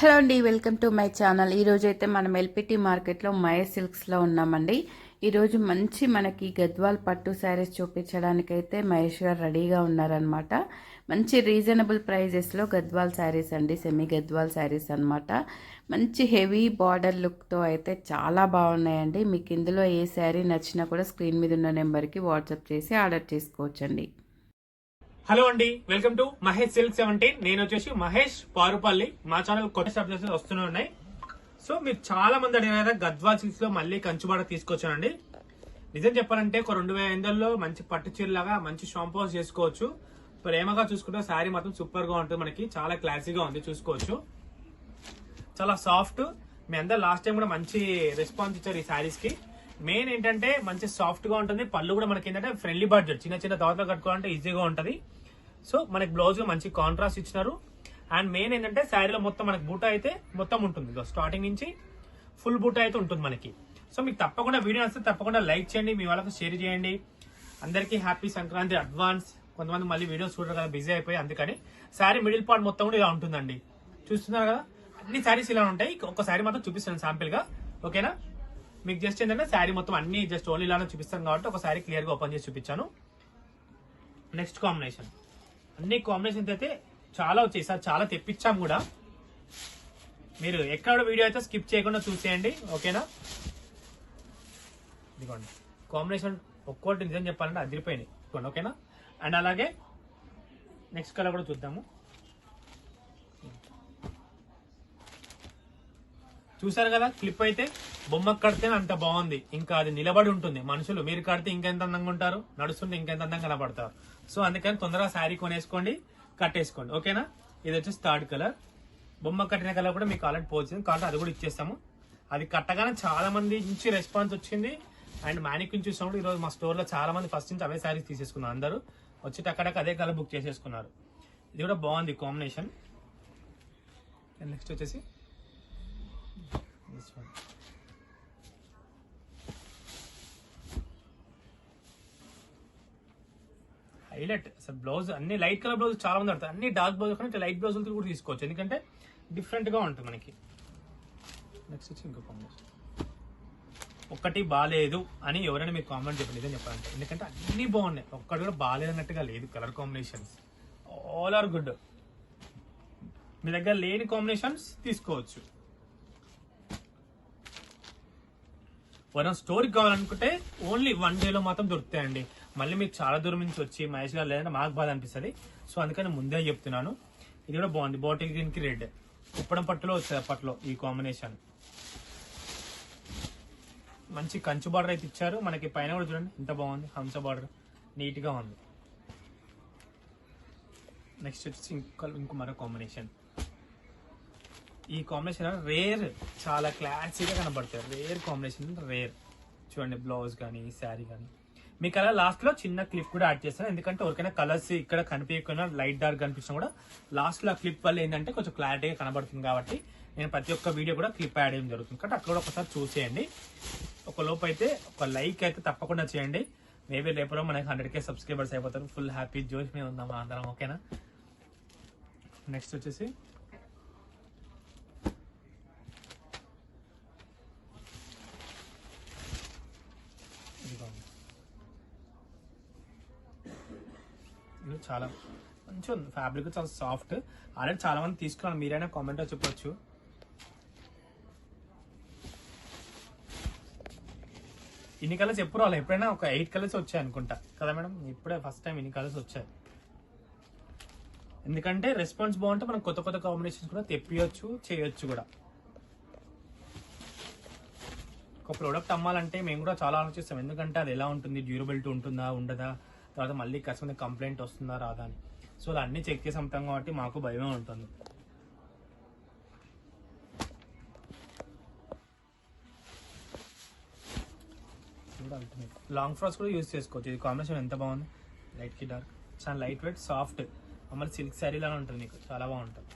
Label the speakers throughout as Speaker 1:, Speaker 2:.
Speaker 1: Hello అండి welcome to my channel. ఈరోజు అయితే మనం ఎల్పిటి మార్కెట్లో మయ సిల్క్స్లో ఉన్నామండి. ఈరోజు మంచి మనకి గద్వాల్ పట్టు శారీస్ చూపించడానికైతే మహేష్ గారు రెడీగా ఉన్నారనమాట మంచి రీజనబుల్ ప్రైజెస్లో గద్వాల్ శారీస్ అండి సెమీ గద్వాల్ శారీస్ అనమాట మంచి హెవీ బార్డర్ లుక్తో అయితే చాలా బాగున్నాయండి. మీకు ఇందులో ఏ శారీ నచ్చినా కూడా స్క్రీన్ మీద ఉన్న నెంబర్కి వాట్సాప్ చేసి ఆర్డర్ చేసుకోవచ్చండి.
Speaker 2: హలో అండి welcome to Mahesh silk seventeen. నేను వచ్చేసి మహేష్ పారుపల్లి. మా ఛానల్ కొత్త సబ్జెక్ట్స్ వస్తూనే ఉన్నాయి. సో మీరు చాలా మంది అడిగిన గద్వా గద్వాల్ సిల్క్స్లో మళ్ళీ కంచుబాట తీసుకొచ్చానండి. నిజం చెప్పాలంటే ఒక రెండు వేల ఎనిమిదిలో మంచి పట్టు చీరలాగా మంచి షాంపోస్ చేసుకోవచ్చు. ప్రేమగా చూసుకుంటే శారీ మాత్రం సూపర్గా ఉంటుంది మనకి. చాలా క్లాసీగా ఉంది చూసుకోవచ్చు. చాలా సాఫ్ట్ మీ అందరు లాస్ట్ టైం కూడా మంచి రెస్పాన్స్ ఇచ్చారు ఈ శారీస్కి. మెయిన్ ఏంటంటే మంచి సాఫ్ట్గా ఉంటుంది. పళ్ళు కూడా మనకి ఏంటంటే ఫ్రెండ్లీ బడ్జెట్ చిన్న చిన్న దోతలు కట్టుకోవాలంటే ఈజీగా ఉంటుంది. సో మనకి బ్లౌజ్ మంచి కాంట్రాస్ట్ ఇచ్చినారు. అండ్ మెయిన్ ఏంటంటే శారీలో మొత్తం మనకి బూట అయితే మొత్తం ఉంటుంది. స్టార్టింగ్ నుంచి ఫుల్ బూట అయితే ఉంటుంది మనకి. సో మీకు తప్పకుండా వీడియో వస్తే తప్పకుండా లైక్ చేయండి. మీ వాళ్ళకి షేర్ చేయండి. అందరికీ హ్యాపీ సంక్రాంతి అడ్వాన్స్ కొంతమంది మళ్ళీ వీడియోస్ చూడరు కదా బిజీ అయిపోయి అందుకని. శారీ మిడిల్ పార్ట్ మొత్తం కూడా ఇలా ఉంటుందండి. చూస్తున్నారు కదా? అన్ని శారీస్ ఇలా ఉంటాయి. ఒక శారీ మాత్రం చూపిస్తాను శాంపిల్గా. ఓకేనా మీకు జస్ట్ ఏంటంటే శారీ మొత్తం అన్ని జస్ట్ ఓన్లీ ఇలానే చూపిస్తాను కాబట్టి ఒక శారీ క్లియర్గా ఓపెన్ చేసి చూపించాను. నెక్స్ట్ కాంబినేషన్ అన్ని కాంబినేషన్స్ అయితే చాలా వచ్చాయి. సార్ చాలా తెప్పించాం కూడా. మీరు ఎక్కడ వీడియో అయితే స్కిప్ చేయకుండా చూసేయండి. ఓకేనా ఇదిగోండి. కాంబినేషన్ ఒక్కోటి నిజం చెప్పాలంటే అదిరిపోయినాయి. ఇదిగోండి ఓకేనా అండ్ అలాగే నెక్స్ట్ కలర్ కూడా చూద్దాము. చూసారు కదా? క్లిప్ అయితే బొమ్మ కడితే అంత బాగుంది. ఇంకా అది నిలబడి ఉంటుంది. మనుషులు మీరు కడితే ఇంకెంత అందంగా ఉంటారు? నడుస్తుంటే ఇంకెంత అందంగా కనబడతారు సో అందుకని తొందరగా శారీ కొనేసుకోండి కట్టేసుకోండి. ఓకేనా? ఇది వచ్చేసి థర్డ్ కలర్. బొమ్మ కట్టిన కలర్ కూడా మీకు ఆల్రెడీ పోతుంది కాబట్టి అది కూడా ఇచ్చేస్తాము. అది కట్టగానే చాలా మంది నుంచి రెస్పాన్స్ వచ్చింది. అండ్ మ్యానిక్యూన్ చూసినప్పుడు ఈరోజు మా స్టోర్లో చాలా మంది ఫస్ట్ నుంచి అవే శారీస్ తీసేసుకున్నారు అందరూ. వచ్చి అక్కడక్క అదే కలర్ బుక్ చేసేసుకున్నారు. ఇది కూడా బాగుంది కాంబినేషన్ నెక్స్ట్ వచ్చేసి this one. హైలైట్. అసలు బ్లౌజ్ అన్ని లైట్ కలర్ బ్లౌజ్ చాలా మంది పడతారు అన్ని డార్క్ బ్లౌజ్ కానీ లైట్ బ్లౌజ్ కూడా తీసుకోవచ్చు. ఎందుకంటే డిఫరెంట్గా ఉంటుంది మనకి. నెక్స్ట్ వచ్చి ఇంకో కాంబినేషన్ ఒక్కటి బాగాలేదు అని ఎవరైనా మీకు కామెంట్ చెప్పండి అని చెప్పాలంటే. ఎందుకంటే అన్ని బాగున్నాయి. ఒక్కటి కూడా బాగాలేదన్నట్టుగా లేదు. Colour combinations all are good మీ దగ్గర లేని కాంబినేషన్స్ తీసుకోవచ్చు. మనం స్టోరీకి కావాలనుకుంటే ఓన్లీ వన్ డేలో మాత్రం దొరుకుతాయండి. మళ్ళీ మీకు చాలా దూరం నుంచి వచ్చి మహేష్ గారు లేదంటే మాకు బాధ అనిపిస్తుంది. సో అందుకని ముందే చెప్తున్నాను. ఇది కూడా బాగుంది. బాటిల్ గ్రీన్కి రెడ్ కుప్పడం పట్టులో వచ్చేది అప్పట్లో ఈ కాంబినేషన్ మంచి కంచు బార్డర్ అయితే ఇచ్చారు. మనకి పైన కూడా చూడండి ఎంత బాగుంది. హంస బార్డర్ నీట్గా ఉంది. నెక్స్ట్ వచ్చేసి ఇంకో ఇంకో మరో కాంబినేషన్ ఈ కాంబినేషన్ రేర్ చాలా క్లాసీగా కనబడతాయి. రేర్ కాంబినేషన్ రేర్ చూడండి బ్లౌజ్ కానీ శారీ కానీ మీకు అలా లాస్ట్లో చిన్న క్లిప్ కూడా యాడ్ చేస్తాను. ఎందుకంటే ఎవరికైనా కలర్స్ ఇక్కడ కనిపించకుండా లైట్ డార్క్ కనిపించినా కూడా లాస్ట్లో క్లిప్ వల్ల ఏంటంటే కొంచెం క్లారిటీగా కనబడుతుంది కాబట్టి నేను ప్రతి ఒక్క వీడియో కూడా క్లిప్ యాడ్ చేయడం జరుగుతుంది. కాబట్టి అక్కడ కూడా ఒకసారి చూసేయండి. ఒక లోపు అయితే ఒక లైక్ అయితే తప్పకుండా చేయండి. మేబీ రేపు మనకి హండ్రెడ్ కే సబ్స్క్రైబర్స్ అయిపోతారు. ఫుల్ హ్యాపీ జోష్ మీద ఉందాం అందరం ఓకేనా నెక్స్ట్ వచ్చేసి ఇదిగోండి. ఇది చాలా మంచిగా ఉంది ఫ్యాబ్రిక్ చాలా సాఫ్ట్ ఆల్రెడీ చాలా మంది తీసుకున్నాను మీరైనా కామెంట్ చెప్పొచ్చు. ఇన్ని కలర్స్ ఎప్పుడు రావాలి ఎప్పుడైనా ఒక ఎయిట్ కలర్స్ వచ్చాయి అనుకుంటా. కదా మేడం? ఇప్పుడే ఫస్ట్ టైం ఇన్ని కలర్స్ వచ్చాయి. ఎందుకంటే రెస్పాన్స్ బాగుంటే మనం కొత్త కొత్త కాంబినేషన్స్ కూడా తెప్పియొచ్చు చేయొచ్చు కూడా. ఒక ప్రోడక్ట్ అమ్మాలంటే మేము కూడా చాలా ఆలోచిస్తాం. ఎందుకంటే అది ఎలా ఉంటుంది? డ్యూరబిలిటీ ఉంటుందా? ఉండదా? తర్వాత మళ్ళీ కస్టమర్ కంప్లైంట్ వస్తుందా రాదా అని. సో అలా అన్ని చెక్ చేసి అమ్ముతాం కాబట్టి మాకు భయమే ఉంటుంది. లాంగ్ ఫ్రాక్స్ కూడా యూజ్ చేసుకోవచ్చు. ఇది కాంబినేషన్ ఎంత బాగుంది? లైట్కి డార్క్ చాలా లైట్ వెయిట్ సాఫ్ట్ మమ్మల్ని సిల్క్ శారీ లాగా ఉంటుంది నీకు. చాలా బాగుంటుంది.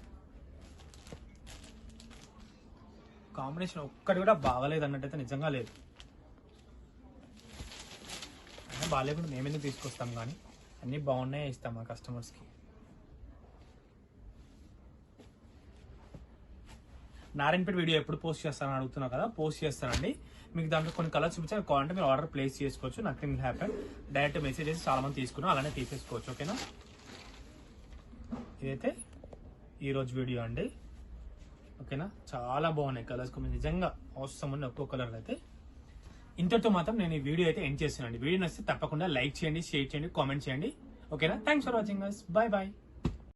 Speaker 2: కాంబినేషన్ ఒక్కటి కూడా బాగలేదు అన్నట్టయితే నిజంగా లేదు. బాగాలేకుండా మేము ఎందుకు తీసుకొస్తాం కానీ? అన్నీ బాగున్నాయి ఇస్తాం మా కస్టమర్స్కి నారాయణపేట వీడియో ఎప్పుడు పోస్ట్ చేస్తానని అడుగుతున్నా కదా పోస్ట్ చేస్తానండి. మీకు దాంట్లో కొన్ని కలర్స్ చూపించి కావాలంటే మీరు ఆర్డర్ ప్లేస్ చేసుకోవచ్చు. నథింగ్ హ్యాపెన్ డైరెక్ట్ మెసేజ్ చేసి చాలా మంది తీసుకున్నాం అలానే తీసేసుకోవచ్చు ఓకేనా ఇదైతే ఈరోజు వీడియో అండి. ఓకేనా చాలా బాగున్నాయి కలర్స్ నిజంగా అవసరం ఉన్న ఒక్కో కలర్ అయితే. ఇంతటితో మాత్రం నేను ఈ వీడియో అయితే ఎండ్ చేస్తున్నాను. వీడియో నచ్చితే తప్పకుండా లైక్ చేయండి షేర్ చేయండి కామెంట్ చేయండి. ఓకేనా? Thanks for watching bye bye